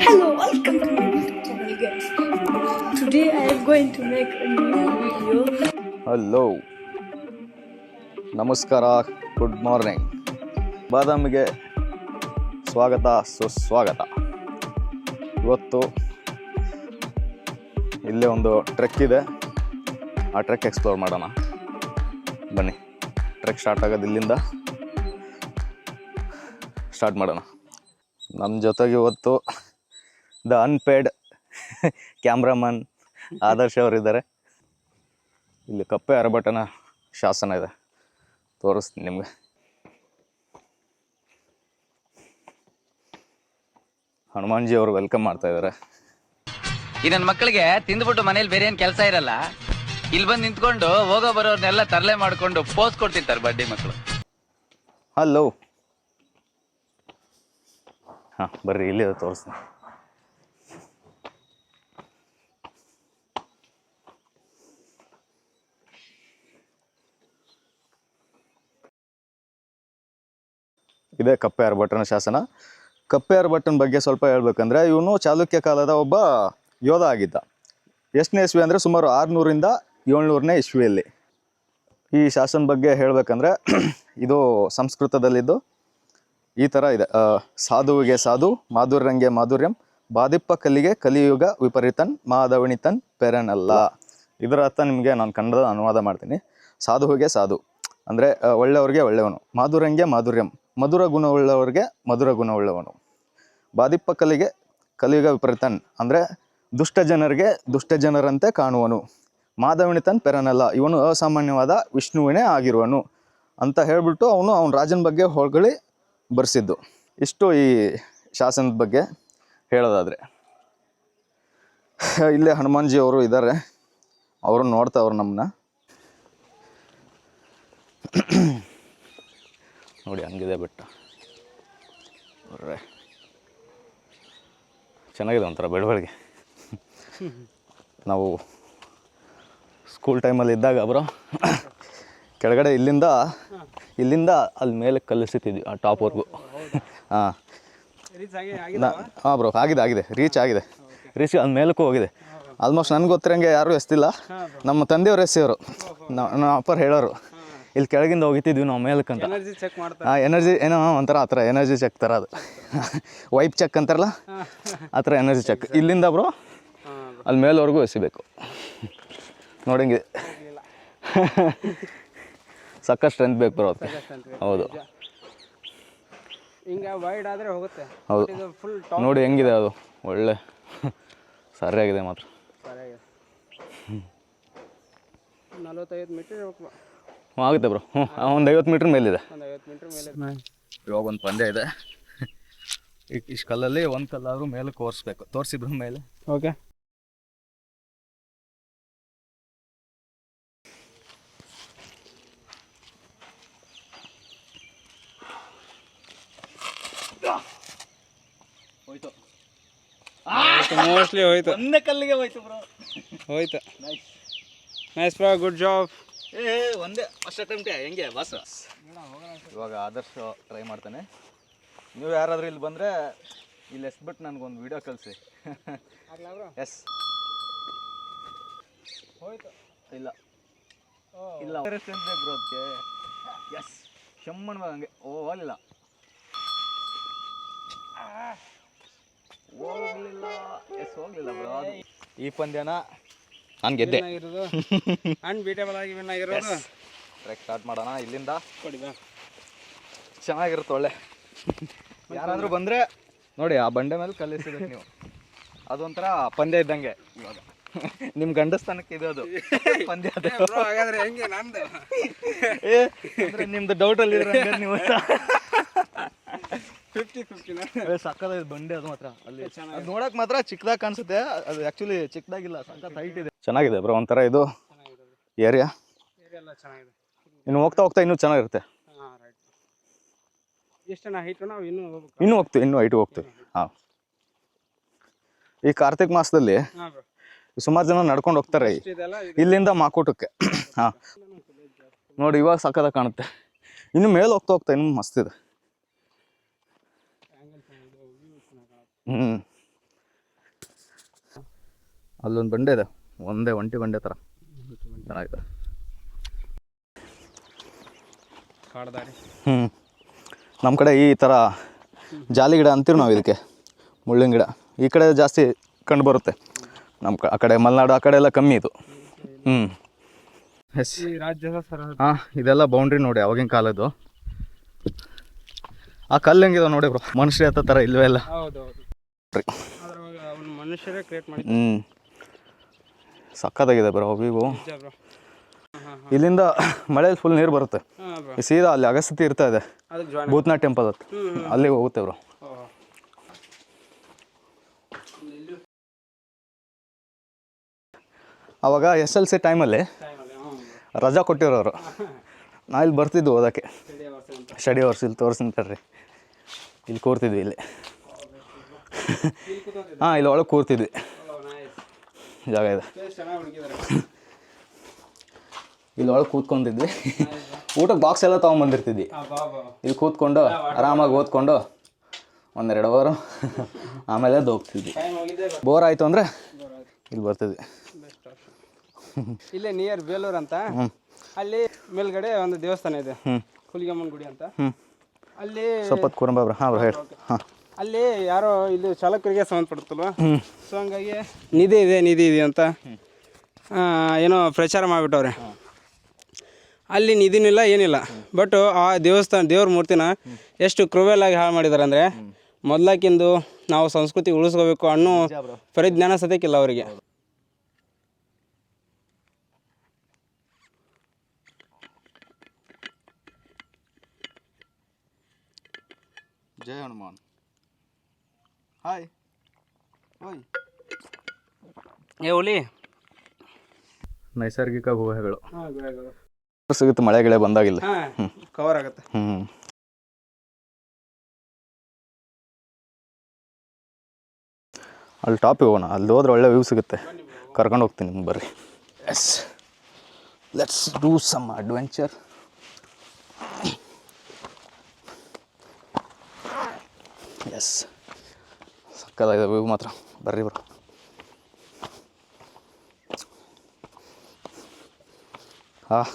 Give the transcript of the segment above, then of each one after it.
Hello, welcome to my YouTube channel, guys. Today I am going to make a new video. Hello ನಮಸ್ಕಾರ good morning ಬಾದಾಮಿಗೆ ಸ್ವಾಗತ ಸುಸ್ವಾಗತ. ಇವತ್ತು ಇಲ್ಲೇ ಒಂದು ಟ್ರೆಕ್ ಇದೆ. ಆ ಟ್ರೆಕ್ ಎಕ್ಸ್ಪ್ಲೋರ್ ಮಾಡೋಣ. ಬನ್ನಿ. ಟ್ರೆಕ್ ಸ್ಟಾರ್ಟ್ ಆಗೋದು ಇಲ್ಲಿಂದ. ಸ್ಟಾರ್ಟ್ ಮಾಡೋಣ. ನಮ್ಮ ಜೊತೆಗೆ ಇವತ್ತು ದ ಅನ್ಪೇಡ್ ಕ್ಯಾಮ್ರಾಮನ್ ಆದರ್ಶ್ ಅವರಿದ್ದಾರೆ. ಇಲ್ಲಿ ಕಪ್ಪೆ ಅರಬಟನ ಶಾಸನ ಇದೆ. ತೋರಿಸ್ತೀನಿ ನಿಮಗೆ. ಹನುಮಾನ್ಜಿ ಅವರು ವೆಲ್ಕಮ್ ಮಾಡ್ತಾ ಇದ್ದಾರೆ. ಈ ನನ್ನ ಮಕ್ಕಳಿಗೆ ತಿಂದ್ಬಿಟ್ಟು ಮನೇಲಿ ಬೇರೆ ಏನು ಕೆಲಸ ಇರಲ್ಲ? ಇಲ್ಲಿ ಬಂದು ನಿಂತ್ಕೊಂಡು ಹೋಗೋ ಬರೋರ್ನೆಲ್ಲ ತರಲೆ ಮಾಡ್ಕೊಂಡು ಪೋಸ್ ಕೊಡ್ತಿರ್ತಾರೆ ಬಡ್ಡಿ ಮಕ್ಕಳು ಹಲೋ ಹಾಂ ಬರ್ರಿ ಇಲ್ಲಿ ತೋರಿಸ್ತೀನಿ. ಇದೆ, ಕಪ್ಪೆ ಅರಬಟ್ಟನ ಶಾಸನ. ಕಪ್ಪೆ ಅರಬಟ್ಟನ ಬಗ್ಗೆ ಸ್ವಲ್ಪ ಹೇಳ್ಬೇಕಂದ್ರೆ, ಇವನು ಚಾಲುಕ್ಯ ಕಾಲದ ಒಬ್ಬ ಯೋಧ ಆಗಿದ್ದ. ಎಷ್ಟನೇ ಇಸ್ವಿ ಅಂದರೆ ಸುಮಾರು ಆರುನೂರಿಂದ ಏಳ್ನೂರನೇ ಇಸ್ವಿಯಲ್ಲಿ. ಈ ಶಾಸನ ಬಗ್ಗೆ ಹೇಳಬೇಕಂದ್ರೆ, ಇದು ಸಂಸ್ಕೃತದಲ್ಲಿದ್ದು ಈ ಥರ ಇದೆ. ಸಾಧುವಿಗೆ ಸಾಧು, ಮಾಧುರ್ಯಂಗೆ ಮಾಧುರ್ಯಂ, ಬಾದಿಪ್ಪ ಕಲ್ಲಿಗೆ ಕಲಿಯುಗ ವಿಪರೀತನ್ ಮಾಧವಣಿತನ್ ಪೆರನಲ್ಲ. ಇದರ ಅರ್ಥ ನಿಮಗೆ ನಾನು ಕನ್ನಡದ ಅನುವಾದ ಮಾಡ್ತೀನಿ. ಸಾಧುವಿಗೆ ಸಾಧು. ಅಂದರೆ ಒಳ್ಳೆಯವ್ರಿಗೆ ಒಳ್ಳೆಯವನು, ಮಾಧುರ್ಯಂಗೆ ಮಾಧುರ್ಯಂ. ಮಧುರ ಗುಣವುಳ್ಳವರಿಗೆ ಮಧುರ ಗುಣವುಳ್ಳವನು. ಬಾದಿಪ್ಪ ಕಲಿಗೆ ಕಲಿಯುಗ ವಿಪರೀತನ್ ಅಂದರೆ ದುಷ್ಟ ಜನರಿಗೆ ದುಷ್ಟ ಜನರಂತೆ ಕಾಣುವನು. ಮಾಧವಿನಿತನ್ ಪೆರನಲ್ಲ, ಇವನು ಅಸಾಮಾನ್ಯವಾದ ವಿಷ್ಣುವಿನೇ ಆಗಿರುವನು ಅಂತ ಹೇಳಿಬಿಟ್ಟು ಅವನು ಅವನ ರಾಜನ ಬಗ್ಗೆ ಹೊಗಳಿ ಬರೆಸಿದ್ದು. ಇಷ್ಟು ಈ ಶಾಸನದ ಬಗ್ಗೆ ಹೇಳೋದಾದರೆ. ಇಲ್ಲೇ ಹನುಮಾನ್ಜಿ ಅವರು ಇದ್ದಾರೆ ಅವರು ನೋಡ್ತಾವ್ರು ನಮ್ಮನ್ನ ನೋಡಿ ಹಂಗಿದೆ ಬೆಟ್ಟ. ಬರ್ರೆ ಚೆನ್ನಾಗಿದೆ ಒಂಥರ ಬೆಳವಳಿಗೆ ನಾವು ಸ್ಕೂಲ್ ಟೈಮಲ್ಲಿ ಇದ್ದಾಗ ಬ್ರೋ ಕೆಳಗಡೆ ಇಲ್ಲಿಂದ ಇಲ್ಲಿಂದ ಅಲ್ಲಿ ಮೇಲೆ ಕಲಿಸ್ತಿದ್ವಿ ಆ ಟಾಪ್ವರೆಗೂ ಹಾಂ. ಹಾಂ ಬ್ರೋ ಆಗಿದೆ ಆಗಿದೆ ರೀಚ್ ಆಗಿದೆ. ರೀಚ್ ಅಲ್ಲಿ ಮೇಲಕ್ಕೂ ಹೋಗಿದೆ. ಆಲ್ಮೋಸ್ಟ್ ನನಗೆ ಗೊತ್ತಿರಂಗೆ ಯಾರೂ ಎಸ್ತಿಲ್ಲ. ನಮ್ಮ ತಂದೆಯವರು ಎಸ್ಸಿಯವರು ನಮ್ಮ ಅಪ್ಪರು ಹೇಳೋರು. ಇಲ್ಲಿ ಕೆಳಗಿಂದ ಹೋಗಿತ್ತಿದ್ವಿ ನಾವು ಮೇಲಕ್ಕಂತ. ಎನರ್ಜಿ ಚೆಕ್ ಮಾಡ್ತಾರೆ ಹಾಂ ಎನರ್ಜಿ ಏನೋ ಒಂಥರ ಆ ಥರ ಎನರ್ಜಿ ಚೆಕ್ ಥರ ಅದು. ವೈಪ್ ಚೆಕ್ ಅಂತಾರಲ್ಲ? ಆ ಥರ ಎನರ್ಜಿ ಚೆಕ್ ಇಲ್ಲಿಂದ ಬ್ರೋ ಅಲ್ಲಿ ಮೇಲ್ವರೆಗೂ ಎಸಿಬೇಕು. ನೋಡಂಗೆ. ಸಕ್ಕ ಸ್ಟ್ರೆಂತ್ ಬೇಕು ಬ್ರೋ ಅದಕ್ಕೆ. ಹೌದು. ಹಿಂಗ ವೈಡ್ ಆದ್ರೆ ಹೋಗುತ್ತೆ. ಹೌದು. ಫುಲ್ ನೋಡಿ ಹೆಂಗಿದೆ ಅದು. ಒಳ್ಳೆ. ಸರಿಯಾಗಿದೆ ಮಾತ್ರ. ಸರಿಯಾಗಿದೆ. ನಲವತ್ತೈದು ಮೀಟರ್ ಹ್ಞೂ ಆಗುತ್ತೆ ಬ್ರೋ ಹ್ಞೂ ಒಂದು ಐವತ್ತು ಮೀಟ್ರ್ ಮೇಲಿದೆ. ಒಂದು ಐವತ್ತು ಮೀಟರ್ ಮೇಲೆ ಇವಾಗ ಒಂದು ಪಂದ್ಯ ಇದೆ. ಇಷ್ಟು ಕಲ್ಲಲ್ಲಿ ಒಂದು ಕಲ್ಲಾದರೂ ಮೇಲೆ ತೋರಿಸ್ಬೇಕು. ತೋರಿಸಿದ್ರು ಮೇಲೆ. ಓಕೆ ಹೋಯ್ತು. ಮೋಸ್ಟ್ಲಿ ಹೋಯ್ತು. ಒಂದೇ ಕಲ್ಲಿಗೆ ಹೋಯ್ತು ಬ್ರೋ ಹೋಯ್ತು. Nice nice bro good job ಏ, ಒಂದೇ ಫಸ್ಟ್ ಅಟೆಂಪ್ಟೇ ಹೆಂಗೆ ಬಸ್ ಇವಾಗ ಆದರ್ಶ ಟ್ರೈ ಮಾಡ್ತಾನೆ. ನೀವು ಯಾರಾದರೂ ಇಲ್ಲಿ ಬಂದರೆ ಇಲ್ಲಿ ಎಸ್ಬಿಟ್ಟು ನನಗೊಂದು ವಿಡಿಯೋ ಕಳಿಸಿ. ಎಸ್ ಹೋಯ್ತು ಇಲ್ಲ. ಇಲ್ಲ. ಬ್ರೋ ಅದಕ್ಕೆ ಎಸ್ ಶಮ್ಮನ್ ಹಂಗೆ. ಓ, ಹೋಗಲಿಲ್ಲ. ಹೋಗ್ಲಿಲ್ಲ. ಎಸ್ ಹೋಗ್ಲಿಲ್ಲ ಬ್ರೋ ಈ ಪಂದ್ಯನ ನಾನು ಗೆದ್ದೆ. ಅನ್ಬೀಟೇಬಲ್ ಆಗಿ ವಿನ್ ಆಗಿರೋದು. ಟ್ರೆಕ್ ಸ್ಟಾರ್ಟ್ ಮಾಡೋಣ ಇಲ್ಲಿಂದ. ಚೆನ್ನಾಗಿರುತ್ತೆ ಒಳ್ಳೆ. ಯಾರಾದರೂ ಬಂದರೆ ನೋಡಿ ಆ ಬಂಡೆ ಮೇಲೆ ಕಲಿಸಿದ್ರೆ ನೀವು. ಅದೊಂಥರ ಪಂದ್ಯ ಇದ್ದಂಗೆ. ಇವಾಗ. ನಿಮ್ಮ ಗಂಡಸ್ಥಾನಕ್ಕೆ ಇದು ಅದು. ಪಂದ್ಯ ಅದು. ಬ್ರೋ ಹಾಗಾದ್ರೆ ಹೆಂಗೆ ನಂದು? ಏ ಅಂದ್ರೆ ನಿಮ್ದು ಡೌಟಲ್ಲಿ ನೀವು. ಫಿಫ್ಟಿ ಬಂಡೆ ಅದು ಮಾತ್ರ ಅಲ್ಲಿ. ಅದು ನೋಡಕ್ ಮಾತ್ರ ಚಿಕ್ಕದಾಗಿ ಕಾಣಿಸುತ್ತೆ ಅದು ಆ್ಯಕ್ಚುಲಿ ಚಿಕ್ಕದಾಗಿಲ್ಲ ಸಖತ್ ಹೈಟ್ ಇದೆ. ಚೆನ್ನಾಗಿದೆ ಬ್ರೋ ಒಂಥರ ಇದು ಏರಿಯಾ ಎಲ್ಲ ಚೆನ್ನಾಗಿದೆ. ಇನ್ನು ಹೋಗ್ತಾ ಹೋಗ್ತಾ ಇನ್ನೂ ಚೆನ್ನಾಗಿರುತ್ತೆ? ಹಾಂ ರೈಟ್ ಎಷ್ಟು ನಾ ಹೈಟು ನಾವು ಇನ್ನೂ ಹೋಗ್ಬೇಕು. ಇನ್ನೂ ಹೋಗ್ತೀವಿ ಇನ್ನೂ ಹೈಟ್ ಹೋಗ್ತೀವಿ. ಹಾಂ. ಈ ಕಾರ್ತಿಕ್ ಮಾಸದಲ್ಲಿ ಹಾಂ ಬ್ರೋ. ಸುಮಾರು ಜನ ನಡ್ಕೊಂಡು ಹೋಗ್ತಾರೆ ಇದೆಲ್ಲ ಇಲ್ಲಿಂದ ಮಾಕೋಟಕ್ಕೆ. ಹಾಂ. ನೋಡಿ ಇವಾಗ ಸಕ್ಕದ ಕಾಣುತ್ತೆ. ಇನ್ನು ಮೇಲೆ ಹೋಗ್ತಾ ಹೋಗ್ತಾ ಇನ್ನು ಮಸ್ತ್ ಇದೆ ಹ್ಞೂ ಅಲ್ಲೊಂದು ಬಂಡೆ ಇದೆ. ಒಂದೇ ಒಂಟಿ ಬಂಡೆ ಥರ ಚೆನ್ನಾಗಿದೆ. ಹ್ಞೂ ನಮ್ಮ ಕಡೆ ಈ ಥರ ಜಾಲಿ ಗಿಡ ಅಂತೀವಿ ನಾವು ಇದಕ್ಕೆ. ಮುಳ್ಳಿನ ಗಿಡ. ಈ ಕಡೆ ಜಾಸ್ತಿ ಕಂಡು ಬರುತ್ತೆ. ನಮ್ಮ ಆ ಕಡೆ ಮಲೆನಾಡು ಆ ಕಡೆ ಎಲ್ಲ ಕಮ್ಮಿ ಇದು. ಹ್ಞೂ ಎಸ್ ಹಾಂ ಇದೆಲ್ಲ ಬೌಂಡ್ರಿ ನೋಡಿ ಅವಾಗಿನ ಕಾಲದ್ದು. ಆ ಕಲ್ಲು ಹೆಂಗಿದೆ ನೋಡಿ ಬ್ರೋ ಮನುಷ್ಯ ಹತ್ತ ಥರ ಇಲ್ವೇ ಇಲ್ಲ? ಮನುಷ್ಯರೇ ಹ್ಞೂ ಸಕ್ಕತ್ತಾಗಿದೆ ಬ್ರೋ ಬ್ರೋ ಇಲ್ಲಿಂದ ಮಳೆಯಲ್ಲಿ ಫುಲ್ ನೀರು ಬರುತ್ತೆ. ಸೀದಾ ಅಲ್ಲಿ ಅಗಸ್ತಿ ಇರ್ತಾ ಇದೆ. ಭೂತ್ನಾಥ್ ಟೆಂಪಲ್ ಹತ್ತು ಅಲ್ಲಿಗೆ ಹೋಗುತ್ತೆ ಬ್ರೋ ಅವಾಗ ಎಸ್ ಎಲ್ ಸಿ ಟೈಮಲ್ಲಿ ರಜಾ ಕೊಟ್ಟಿರೋರು ನಾ ಇಲ್ಲಿ ಬರ್ತಿದ್ವು ಓದೋಕ್ಕೆ. ಸ್ಟಡಿ ಅವರ್ಸ್ ಇಲ್ಲಿ ಅವರ್ಸ್ ಇಲ್ಲಿ ಕೂರ್ತಿದ್ವಿ ಇಲ್ಲಿ. ಹಾಂ ಇಲ್ಲಿ ಒಳಗೆ ಕೂರ್ತಿದ್ವಿ. ಜಾಗ ಇದೆ. ಇಲ್ಲಿ ಒಳಗೆ ಕೂತ್ಕೊಂಡಿದ್ವಿ ಊಟಕ್ಕೆ ಬಾಕ್ಸ್ ಎಲ್ಲ ತೊಗೊಂಬಂದಿರ್ತಿದ್ವಿ. ಇಲ್ಲಿ ಕೂತ್ಕೊಂಡು ಆರಾಮಾಗಿ ಓದ್ಕೊಂಡು ಒಂದೆರಡು ಅವರು ಆಮೇಲೆ ಅದು ಹೋಗ್ತಿದ್ವಿ. ಬೋರ್ ಆಯಿತು ಅಂದರೆ ಇಲ್ಲಿ ಬರ್ತಿದ್ವಿ. ಇಲ್ಲೇ ನಿಯರ್ ಬೇಲೂರು ಅಂತ. ಅಲ್ಲಿ ಮೇಲ್ಗಡೆ ಒಂದು ದೇವಸ್ಥಾನ ಇದೆ. ಹುಲಿಗಮ್ಮನ ಗುಡಿ ಅಂತ. ಅಲ್ಲಿ ಸ್ವಲ್ಪ ಕೂರಂಬ ಹಾಂ ಬ್ರೋ ಹೇಳಿ ಹಾಂ. ಅಲ್ಲಿ ಯಾರೋ ಇಲ್ಲಿ ಚಾಲಕರಿಗೆ ಸಂಬಂಧಪಡುತ್ತಲ್ವ ಸೊ ಹಂಗಾಗಿ ನಿಧಿ ಇದೆ ನಿಧಿ ಇದೆ ಅಂತ. ಏನೋ ಪ್ರಚಾರ ಮಾಡಿಬಿಟ್ಟವ್ರೆ. ಅಲ್ಲಿ ನಿಧಿನಿಲ್ಲ ಏನಿಲ್ಲ. ಬಟ್ ಆ ದೇವಸ್ಥಾನ ದೇವ್ರ ಮೂರ್ತಿನ ಎಷ್ಟು ಕ್ರೂವೆಲ್ ಆಗಿ ಹಾಳು ಮಾಡಿದಾರೆ ಅಂದರೆ ಮೊದ್ಲಾಕಿಂದು ನಾವು ಸಂಸ್ಕೃತಿ ಉಳಿಸ್ಕೋಬೇಕು ಅನ್ನೋ ಪರಿಜ್ಞಾನ ಸದ್ಯಕ್ಕಿಲ್ಲ ಅವರಿಗೆ. ಜಯ ಹನುಮಾನ್. ಹಾಯ್ ಓಯ್ ಏ ಹುಲಿ. ನೈಸರ್ಗಿಕ ಗುಹೆಗಳು. ಹಾಂ ಸಿಗುತ್ತೆ ಮಳೆ ಗಿಳೆ ಬಂದಾಗಿಲ್ಲ. ಹಾಂ ಕವರ್ ಆಗುತ್ತೆ. ಹ್ಞೂ ಅಲ್ಲಿ ಟಾಪಿಗೆ ಹೋಗೋಣ. ಅಲ್ಲಿ ಹೋದ್ರೆ ಒಳ್ಳೆ ವ್ಯೂ ಸಿಗುತ್ತೆ. ಕರ್ಕೊಂಡು ಹೋಗ್ತೀನಿ ನಿಮ್ಗೆ ಬರ್ರಿ. Yes let's do some adventure yes ಸಕ್ಕದಾಗಿದೆ view ಮಾತ್ರ ಬರ್ರಿ ಬರ್ರಿ ಹಾಂ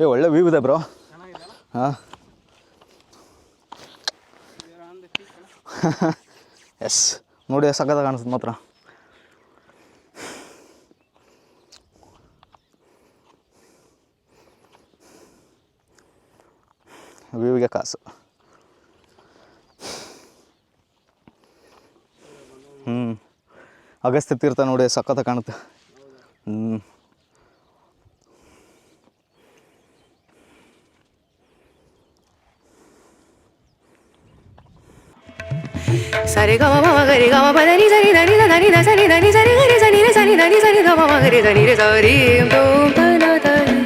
ಏ ಒಳ್ಳೆ ವ್ಯೂ ಇದೆ ಬ್ರೋ ಹಾಂ ಎಸ್ ನೋಡಿ ಸಕ್ಕದ ಕಾಣಿಸುತ್ತೆ ಮಾತ್ರ ವ್ಯೂವಿಗೆ ಕಾಸು ಹ್ಞೂ ಅಗಸ್ತ್ಯ ತೀರ್ಥ ನೋಡಿ ಸಖತ್ತ ಕಾಣುತ್ತೆ. ಹ್ಞೂ ಸರಿ ಗಮ ಮಮ ಗರಿ ಗಮ ಪದ ನಿ ಸರಿ ಧನಿ ಧನಿ ದ ಸರಿ ಧನಿ ಸರಿ ಗರಿ ಸನಿ ರೆ ಸನಿ ಧನಿ ಸರಿ ಗಮ ಮ ಗರಿ ಧನಿ ರೆ ಸರಿ ಧೂಮ್ ಧನ ಧನಿ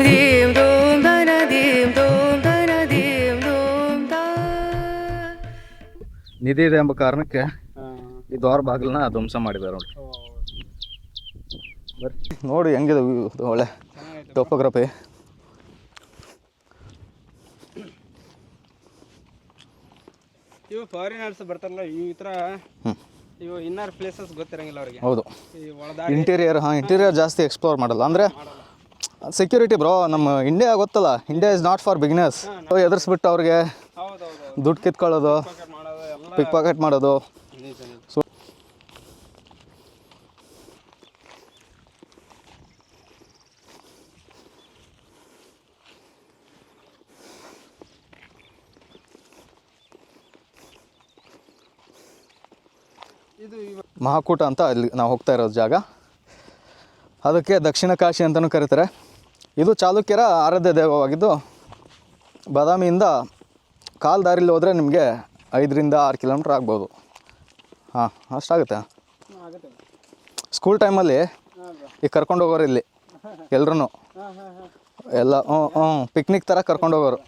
ದೀಮ್ ಧೂಮ್ ಧನ ದೀಂ ಧೂಮ್ ಧನ ದೀಮ್ ಧೂಮ್ ಧ ನಿಧಿ ಇದೆ ಎಂಬ ಕಾರಣಕ್ಕೆ ಈ ದ್ವಾರ ಬಾಗಿಲನ್ನ ಧ್ವಂಸ ಮಾಡಿದ್ದಾರೆ ನೋಡಿ ನೋಡಿ ಹೆಂಗಿದೆ ಒಳ್ಳೆ ಟೋಪೋಗ್ರಫಿ. ಇವು ಫಾರಿನರ್ಸ್ ಬರ್ತಾರಲ್ಲ ಈ ಥರ ಇವು ಇನ್ನರ್ ಪ್ಲೇಸಸ್ ಗೊತ್ತಿರಂಗಿಲ್ಲ ಅವರಿಗೆ. ಹೌದು. ಇಂಟೀರಿಯರ್ ಹಾಂ ಇಂಟೀರಿಯರ್ ಜಾಸ್ತಿ ಎಕ್ಸ್ಪ್ಲೋರ್ ಮಾಡಲ್ಲ. ಅಂದರೆ ಸೆಕ್ಯೂರಿಟಿ ಬ್ರೋ ನಮ್ಮ ಇಂಡಿಯಾ ಗೊತ್ತಲ್ಲ India is not for bigness ಎದುರಿಸ್ಬಿಟ್ಟು ಅವ್ರಿಗೆ ದುಡ್ಡು ಕಿತ್ಕೊಳ್ಳೋದು ಮಾಡೋದು ಎಲ್ಲ ಪಿಕ್ ಪಾಕೆಟ್ ಮಾಡೋದು ನಿಜ ನಿಜ. ಸೊ ಇದು ಇವ ಮಹಾಕೂಟ ಅಂತ ಅಲ್ಲಿ ನಾವು ಹೋಗ್ತಾ ಇರೋದು ಜಾಗ. ಅದಕ್ಕೆ ದಕ್ಷಿಣ ಕಾಶಿ ಅಂತಲೂ ಕರೀತಾರೆ. ಇದು ಚಾಲುಕ್ಯರ ಆರಾಧ್ಯ ದೇವವಾಗಿದ್ದು, ಬಾದಾಮಿಯಿಂದ ಕಾಲು ದಾರಿಲಿ ಹೋದರೆ ನಿಮಗೆ ಐದರಿಂದ ಆರು ಕಿಲೋಮೀಟ್ರ್ ಆಗ್ಬೋದು. ಹಾಂ, ಅಷ್ಟಾಗುತ್ತೆ. ಸ್ಕೂಲ್ ಟೈಮಲ್ಲಿ ಈಗ ಕರ್ಕೊಂಡು ಹೋಗೋರು ಇಲ್ಲಿ ಎಲ್ಲರೂ ಎಲ್ಲ, ಹ್ಞೂ ಹ್ಞೂ ಪಿಕ್ನಿಕ್ ಥರ ಕರ್ಕೊಂಡು ಹೋಗೋರು.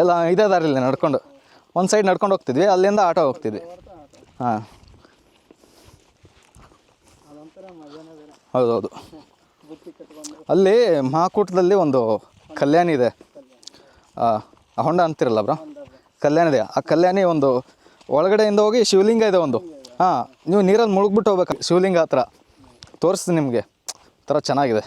ಎಲ್ಲ ಇದೇ ದಾರಿಲಿ ನಡ್ಕೊಂಡು, ಒಂದು ಸೈಡ್ ನಡ್ಕೊಂಡು ಹೋಗ್ತಿದ್ವಿ, ಅಲ್ಲಿಂದ ಆಟೋ ಹೋಗ್ತಿದ್ವಿ. ಹಾಂ. ಹೌದೌದು. ಅಲ್ಲಿ ಮಹಾಕೂಟದಲ್ಲಿ ಒಂದು ಕಲ್ಯಾಣಿ ಇದೆ. ಹೊಂಡ ಅಂತಿರಲ್ಲ ಬ್ರೋ? ಕಲ್ಯಾಣ ಇದೆ. ಆ ಕಲ್ಯಾಣಿ ಒಂದು ಒಳಗಡೆಯಿಂದ ಹೋಗಿ ಶಿವಲಿಂಗ ಇದೆ ಒಂದು. ಹಾಂ ನೀವು ನೀರಲ್ಲಿ ಮುಳುಗ್ಬಿಟ್ಟು ಹೋಗ್ಬೇಕು. ಶಿವಲಿಂಗ ಹತ್ರ. ತೋರಿಸ್ತೀನಿ ನಿಮಗೆ. ಥರ ಚೆನ್ನಾಗಿದೆ.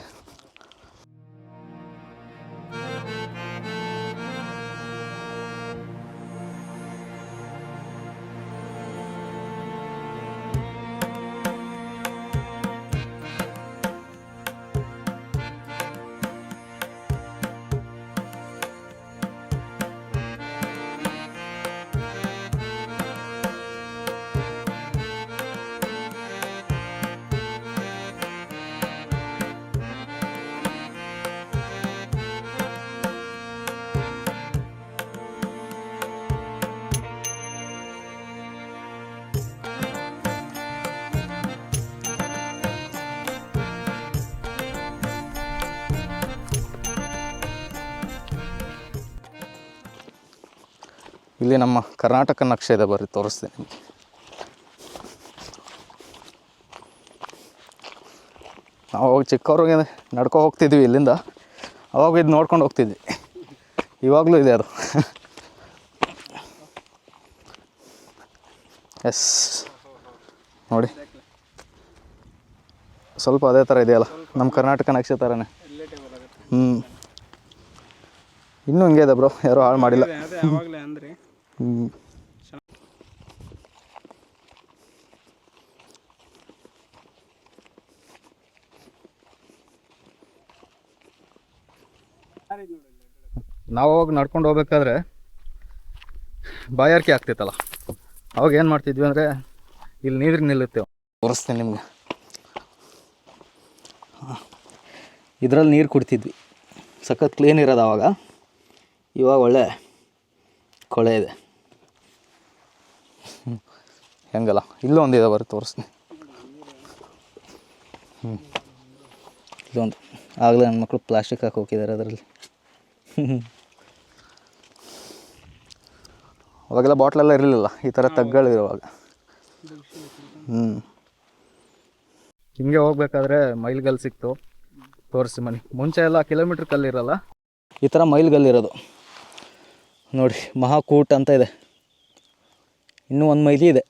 ಇಲ್ಲಿ ನಮ್ಮ ಕರ್ನಾಟಕ ನಕ್ಷೆ ಇದೆ ಬರ್ರಿ ತೋರಿಸ್ತೀನಿ ನಿಮಗೆ. ನಾವು ಚಿಕ್ಕವ್ರಿಗೆ ನಡ್ಕೊ ಹೋಗ್ತಿದ್ವಿ ಇಲ್ಲಿಂದ, ಅವಾಗ ಇದು ನೋಡ್ಕೊಂಡು ಹೋಗ್ತಿದ್ವಿ. ಇವಾಗಲೂ ಇದೆ ಅದು. ಎಸ್ ನೋಡಿ. ಸ್ವಲ್ಪ ಅದೇ ಥರ ಇದೆಯಲ್ಲ ನಮ್ಮ ಕರ್ನಾಟಕ ನಕ್ಷೆ ಥರನೇ ಹ್ಞೂ ಇನ್ನೂ ಹಿಂಗೆ ಇದೆ ಬ್ರೋ, ಯಾರೂ ಹಾಳು ಮಾಡಿಲ್ಲ. ನಾವು ಅವಾಗ ನಡ್ಕೊಂಡು ಹೋಗ್ಬೇಕಾದ್ರೆ ಬಾಯಾರಿಕೆ ಆಗ್ತಿತ್ತಲ್ಲ. ಅವಾಗ ಏನು ಮಾಡ್ತಿದ್ವಿ ಅಂದರೆ ಇಲ್ಲಿ ನೀರು ನಿಲ್ಲುತ್ತೆ. ತೋರಿಸ್ತೀನಿ ನಿಮ್ಗೆ. ಇದರಲ್ಲಿ ನೀರು ಕುಡ್ತಿದ್ವಿ. ಸಖತ್ ಕ್ಲೀನ್ ಇರೋದು ಆವಾಗ ಇವಾಗ ಒಳ್ಳೆ ಕೊಳೆ ಇದೆ. ಹೆಂಗಲ್ಲ? ಇಲ್ಲೂ ಇದೆ ಬರುತ್ತೆ ತೋರಿಸ್ತೀನಿ. ಹ್ಞೂ ಇಲ್ಲೊಂದು. ಆಗಲೇ ನನ್ನ ಮಕ್ಕಳು ಪ್ಲಾಸ್ಟಿಕ್ ಹಾಕಿ ಹೋಗಿದ್ದಾರೆ ಅದರಲ್ಲಿ. ಅವಾಗೆಲ್ಲ ಬಾಟ್ಲೆಲ್ಲ ಇರಲಿಲ್ಲ ಈ ಥರ ತಗ್ಗಳು ಇರುವಾಗ ಹ್ಞೂ ಹಿಂಗೆ ಹೋಗ್ಬೇಕಾದ್ರೆ ಮೈಲ್ಗಲ್ ಸಿಕ್ತು. ತೋರಿಸಿ ಮನೆ. ಮುಂಚೆ ಎಲ್ಲ ಕಿಲೋಮೀಟ್ರ್ ಕಲ್ಲಿರಲ್ಲ? ಈ ಥರ ಮೈಲ್ಗಲ್ಲಿರೋದು. ನೋಡಿ ಮಹಾಕೂಟ್ ಅಂತ ಇದೆ. ಇನ್ನೂ ಒಂದು ಮೈಲಿ ಇದೆ.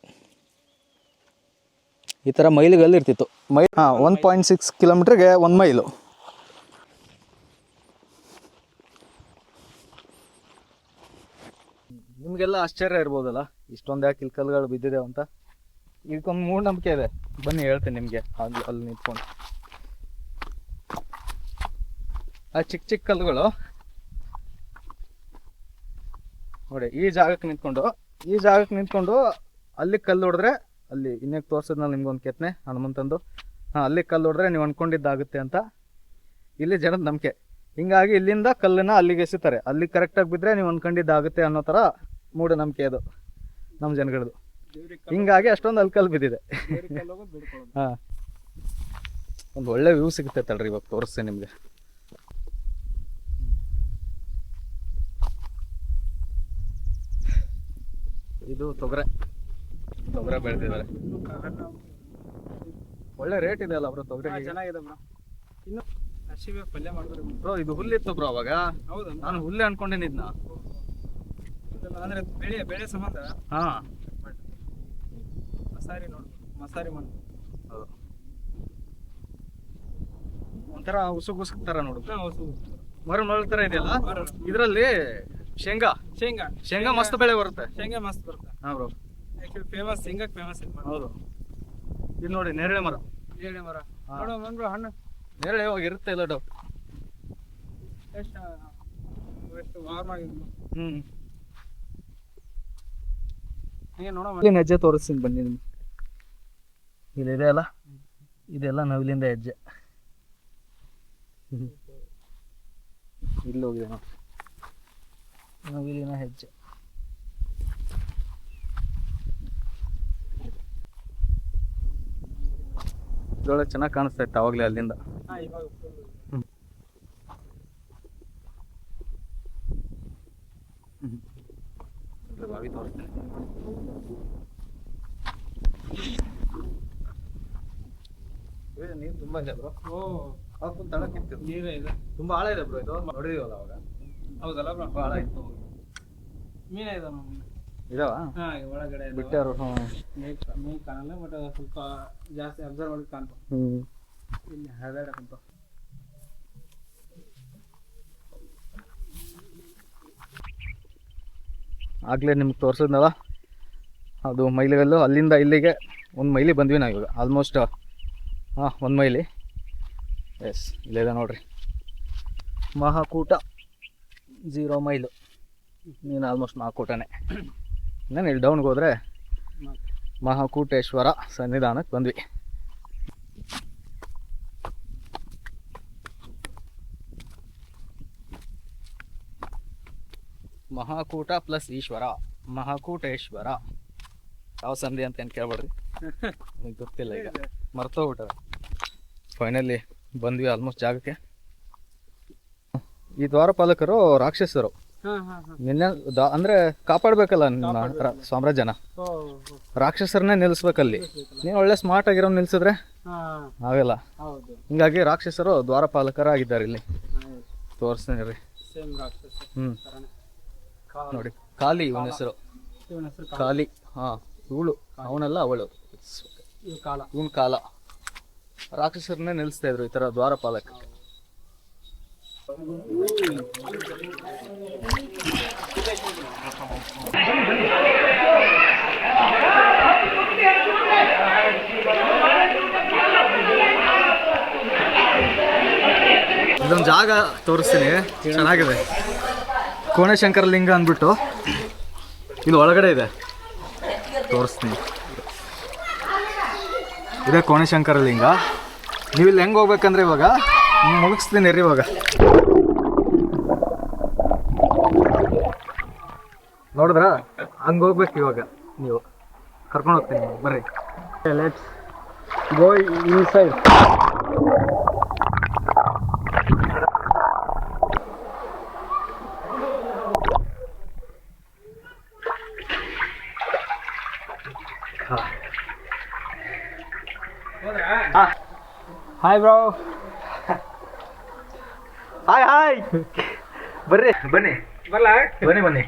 ಈ ಥರ ಮೈಲಿಗಲ್ಲಿ ಇರ್ತಿತ್ತು. ಮೈ ಹಾಂ ಒನ್ ಪಾಯಿಂಟ್ ಸಿಕ್ಸ್ ಕಿಲೋಮೀಟ್ರಿಗೆ ಒಂದು ಮೈಲು. ನಿಮಗೆಲ್ಲ ಆಶ್ಚರ್ಯ ಇರ್ಬೋದಲ್ಲ ಇಷ್ಟೊಂದು ಯಾಕೆ ಇಲ್ಲಿ ಕಲ್ಲುಗಳು ಬಿದ್ದಿದೆ ಅಂತ? ಇದಕ್ಕೊಂದು ಮೂಢನಂಬಿಕೆ ಇದೆ. ಬನ್ನಿ ಹೇಳ್ತೀನಿ ನಿಮಗೆ. ಅಲ್ಲಿ ಅಲ್ಲಿ ನಿಂತ್ಕೊಂಡು. ಆ ಚಿಕ್ಕ ಚಿಕ್ಕ ಕಲ್ಲುಗಳು ನೋಡಿ ಈ ಜಾಗಕ್ಕೆ ನಿಂತ್ಕೊಂಡು ಈ ಜಾಗಕ್ಕೆ ನಿಂತ್ಕೊಂಡು ಅಲ್ಲಿ ಕಲ್ಲು ಹೊಡೆದ್ರೆ ಅಲ್ಲಿ ಇನ್ನೇಕ್ ನಿಮ್ಗೆ ನಿಮ್ಗೊಂದು ಕೆತ್ತನೆ ಹನುಮಂತಂದು. ಹಾಂ ಅಲ್ಲಿ ಕಲ್ಲು ಹೊಡೆದ್ರೆ ನೀವು ಅಂದ್ಕೊಂಡಿದ್ದಾಗುತ್ತೆ ಅಂತ ಇಲ್ಲಿ ಜನದ ನಂಬಿಕೆ. ಹಿಂಗಾಗಿ ಇಲ್ಲಿಂದ ಕಲ್ಲನ್ನು ಅಲ್ಲಿಗೆ ಎಸಿತಾರೆ. ಅಲ್ಲಿ ಕರೆಕ್ಟಾಗಿ ಬಿದ್ದರೆ ನೀವು ಅಂದ್ಕೊಂಡಿದ್ದಾಗುತ್ತೆ ಅನ್ನೋ ಥರ ಮೂಢನಂಬಿಕೆ ಅದು ನಮ್ಮ ಜನಗಳದು. ಹಿಂಗಾಗಿ ಅಷ್ಟೊಂದು ಅಲ್ಲಿ ಕಲ್ಲು ಬಿದ್ದಿದೆ. ಹಾಂ. ಒಂದು ಒಳ್ಳೆ ವ್ಯೂ ಸಿಗುತ್ತೆ ತಡ್ರಿ ಇವಾಗ ತೋರಿಸ್ತೀನಿ ನಿಮಗೆ. ಇದು ತೊಗರೆ. ತೊಗರೆ ಬೆಳೆದಿದ್ದಾರೆ. ಒಳ್ಳೆ ರೇಟ್ ಇದೆ ಅಲ್ಲ ಬ್ರೋ ತೊಗರೆ ಚೆನ್ನಾಗಿದೆ ಬ್ರೋ. ಇನ್ನು ಹಸಿವೆ ಪಲ್ಯ ಮಾಡಿದ್ರೆ ಬ್ರೋ. ಇದು ಹುಲ್ಲಿತ್ತು ಬ್ರೋ ಅವಾಗ? ಹೌದು ನಾನು ಹುಲ್ಲೆ ಅನ್ಕೊಂಡಿದ್ನ ಅಂದ್ರೆ ಬೆಳೆ ಬೆಳೆ ಸಂಬಂಧ? ಹಾ. ಮಸಾರಿ ನೋಡು ಮಸಾರಿ ಮಾಡಿ ಹೌದು. ಒಂಥರ ಉಸುಕ್ ಉಸುಕ್ ತರ ನೋಡು. ಮರ ಮರಳ ತರ ಇದೆಯಲ್ಲ? ಇದರಲ್ಲಿ ಶೇಂಗಾ. ಶೇಂಗಾ. ಶೇಂಗಾ ಮಸ್ತ್ ಬೆಳೆ ಬರುತ್ತೆ. ಶೇಂಗಾ ಮಸ್ತ್ ಬರುತ್ತೆ. ಹಾ ಬ್ರೋ. ಆಕ್ಚುಲಿ ಫೇಮಸ್ ಶೇಂಗಾಕ್ ಫೇಮಸ್ ಇದು ಹೌದು. ಇದು ನೋಡಿ ನೇರಳೆ ಮರ. ನೇರಳೆ ಮರ. ಹಾ. ನೋಡು ಮಂಗ್ಳು ಹಣ್ಣು. ನೇರಳೆ ಇವಾಗ ಇರುತ್ತೆ ಇಲ್ಲ ಡೌಟ್ ಎಷ್ಟು ಎಷ್ಟು ವಾರ್ಮ್ ಆಗಿದೆ ಹ್ಮ್. ಹಂಗೆ ನೋಡೋ ನವಿಲಿನ ಹೆಜ್ಜೆ ತೋರಿಸ್ತೀನಿ ಬನ್ನಿ ನಿಮ್ಗೆ. ಇಲ್ಲಿದೆ ಅಲ್ಲ? ಇದೆಲ್ಲ ನವಿಲಿಂದ ಹೆಜ್ಜೆ. ಇಲ್ಲಿ ಹೋಗಿದೆ ನೋಡಿ. ನವಿಲಿನ ಹೆಜ್ಜೆ. ಇದ್ರೊಳಗೆ ಚೆನ್ನಾಗಿ ಕಾಣಿಸ್ತಾ ಇತ್ತು ಅವಾಗಲೇ ಅಲ್ಲಿಂದ. ಬಾವಿ ತೋರಿಸ್ತೀನಿ. ನೀರು ತುಂಬಾ ಇದೆ ಬ್ರೋ. ಓ. ಹಾಕೊಂಡು ತಳಕ್ಕಿತ್ತು ನೀರೇ ಇದೆ. ತುಂಬಾ ಆಳ ಇದೆ ಬ್ರೋ ಇದು ನೋಡಿದೀವಲ್ಲ ಅವಾಗ? ಹೌದಲ್ಲ ಬ್ರೋ. ಆಳ ಇತ್ತು ಮೀನೇ ಇದೆ ನೋಡಿ ಇದಾವ? ಹಾಂ ಒಳಗಡೆ ಇದಾವೆ. ಬಿಟ್ಟಾರು ಹ್ಞೂ ಮೇಕ್ ಮೇಕ್ ಕಾಣಲ್ಲ ಬಟ್ ಸ್ವಲ್ಪ ಜಾಸ್ತಿ ಅಬ್ಸರ್ವ್ ಮಾಡಿ ಕಾಣ್ತಾವ. ಹ್ಞೂ ಇಲ್ಲಿ ಹರದಾಡಕಂತ ಆಗಲೇ ನಿಮ್ಗೆ ತೋರಿಸಿದ್ನಲ್ಲ? ಅದು ಮೈಲಿಗಲ್ಲು. ಅಲ್ಲಿಂದ ಇಲ್ಲಿಗೆ ಒಂದು ಮೈಲಿ ಬಂದ್ವಿ ನಾವು ಇವಾಗ. ಆಲ್ಮೋಸ್ಟ್ ಹಾಂ ಒಂದು ಮೈಲಿ. ಎಸ್ ಇಲ್ಲೇ ನೋಡ್ರಿ. ಮಹಾಕೂಟ. ಜೀರೋ ಮೈಲು ನೀನು ಆಲ್ಮೋಸ್ಟ್ ಮಹಾಕೂಟನೇ. ನಾನು ಇಲ್ಲಿ ಡೌನ್ಗೆ ಹೋದರೆ ಮಹಾಕೂಟೇಶ್ವರ ಸನ್ನಿಧಾನಕ್ಕೆ ಬಂದ್ವಿ. ಮಹಾಕೂಟ ಪ್ಲಸ್ ಈಶ್ವರ ಮಹಾಕೂಟೇಶ್ವರ. ಯಾವ ಸಂಧಿ ಅಂತ ಏನು ಕೇಳ್ಬೇಡ್ರಿ? ನನಗೆ ಗೊತ್ತಿಲ್ಲ ಈಗ. ಮರ್ತೋಗ್ಬಿಟ್ಟ ಫೈನಲಿ ಬಂದ್ವಿ ಆಲ್ಮೋಸ್ಟ್ ಜಾಗಕ್ಕೆ. ಈ ದ್ವಾರಪಾಲಕರು ರಾಕ್ಷಸರು. ನಿನ್ನೆ ದ- ಅಂದ್ರೆ ಕಾಪಾಡ್ಬೇಕಲ್ಲ ನಿಮ್ಮ ರ- ಸಾಮ್ರಾಜ್ಯನ? ರಾಕ್ಷಸರನ್ನೇ ನಿಲ್ಲಿಸ್ಬೇಕಲ್ಲಿ. ನೀನು ಒಳ್ಳೆ ಸ್ಮಾರ್ಟ್ ಆಗಿರೋ ನಿಲ್ಸಿದ್ರೆ ಹಾಂ. ಆಗಲ್ಲ ಹೌದು. ಹಿಂಗಾಗಿ ರಾಕ್ಷಸರು ದ್ವಾರಪಾಲಕರಾಗಿದ್ದಾರೆ ಇಲ್ಲಿ. ತೋರಿಸ್ತೀನಿ ರೀ. ಸೇಮ್ ರಾಕ್ಷಸ ಹ್ಞೂ ಥರನೇ ನೋಡಿ ಕಾಲಿ ಇವನ ಹೆಸರು. ಖಾಲಿ ಹೆಸರು ಕಾಲಿ. ಹಾಂ ಇವಳು ಅವನಲ್ಲ ಅವಳು. ಇವು ಕಾಲ. ಇವನ್ ಕಾಲ. ರಾಕ್ಷಸರನ್ನೇ ನಿಲ್ಲಿಸ್ತಾ ಇದ್ರು ಈ ತರ ದ್ವಾರಪಾಲಕ ಇಲ್ಲೊಂದು ಜಾಗ ತೋರಿಸ್ತೀನಿ. ಚೆನ್ನಾಗಿದೆ. ಕೋಣಶಂಕರ ಲಿಂಗ ಅಂದ್ಬಿಟ್ಟು ಇಲ್ಲಿ ಒಳಗಡೆ ಇದೆ. ತೋರಿಸ್ತೀನಿ. ಇದೇ ಕೋಣಶಂಕರ ಲಿಂಗ ನೀವು ಇಲ್ಲಿ ಹೆಂಗೆ ಹೋಗ್ಬೇಕಂದ್ರೆ ಇವಾಗ ಮುಗಿಸ್ತೀನಿ ರೀ ಇವಾಗ. ನೋಡಿದ್ರ? ಹಂಗೆ ಹೋಗ್ಬೇಕು ಇವಾಗ ನೀವು. ಕರ್ಕೊಂಡು ಹೋಗ್ತೀನಿ ಬರ್ರಿ. Let's go inside hi bro hi hi ಬರ್ರಿ. ಬನ್ನಿ. ಬರಲ್ಲ ಬನ್ನಿ ಬನ್ನಿ.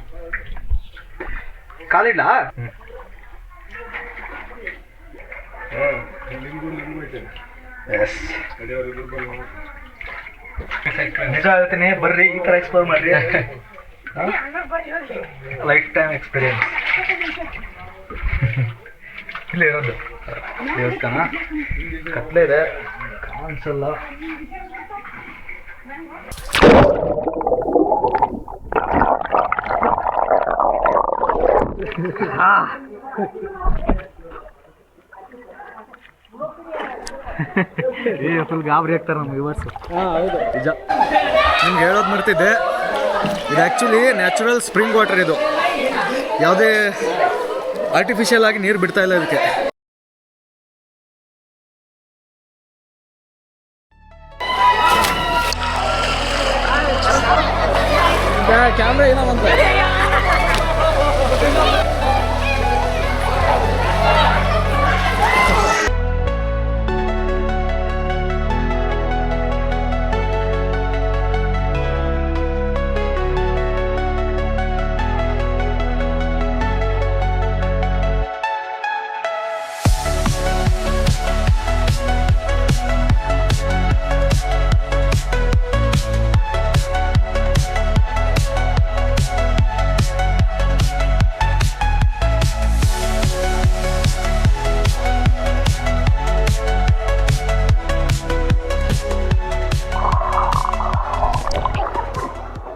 ಕಾಲಿಡ್ಲಾ? ನಿಜ ಹೇಳ್ತೀನಿ ಬರ್ರಿ ಈ ಥರ ಎಕ್ಸ್ಪ್ಲೋರ್ ಮಾಡ್ರಿ. ಲೈಫ್ ಟೈಮ್ ಎಕ್ಸ್ಪೀರಿಯನ್ಸ್ ಇಲ್ಲಿ ಇರೋದು. ದೇವಸ್ಥಾನ? ಕತ್ಲೆ ಇದೆ. ಕಾಣಿಸಲ್ಲ. ಏ ಫುಲ್ ಗಾಬರಿ ಆಗ್ತಾರೆ ನಮ್ಮ ವ್ಯೂವರ್ಸ್ ನಿಜ. ನಿಮ್ಗೆ ಹೇಳೋದು ಮರ್ತಿದ್ದೆ. ಇದು ಆ್ಯಕ್ಚುಲಿ ನ್ಯಾಚುರಲ್ ಸ್ಪ್ರಿಂಗ್ ವಾಟರ್ ಇದು. ಯಾವುದೇ ಆರ್ಟಿಫಿಷಿಯಲ್ ಆಗಿ ನೀರು ಬಿಡ್ತಾ ಇಲ್ಲ ಇದಕ್ಕೆ.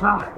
Well,